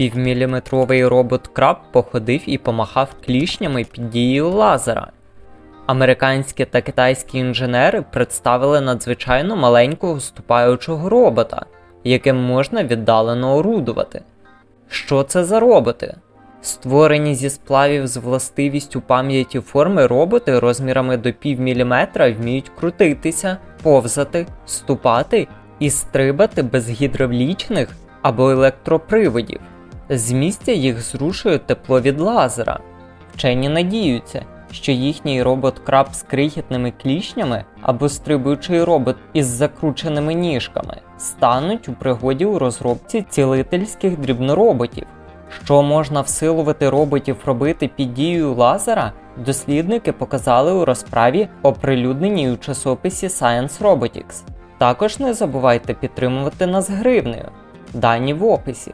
Півміліметровий робот краб походив і помахав клішнями під дією лазера. Американські та китайські інженери представили надзвичайно маленького ступаючого робота, яким можна віддалено орудувати. Що це за роботи? Створені зі сплавів з властивістю пам'яті форми роботи розмірами до півміліметра вміють крутитися, повзати, ступати і стрибати без гідравлічних або електроприводів. З місця їх зрушує тепло від лазера. Вчені надіються, що їхній робот краб з крихітними клішнями або стрибуючий робот із закрученими ніжками стануть у пригоді у розробці цілительських дрібнороботів. Що можна всилувати роботів робити під дією лазера, дослідники показали у розправі, оприлюдненій у часописі Science Robotics. Також не забувайте підтримувати нас гривнею. Дані в описі.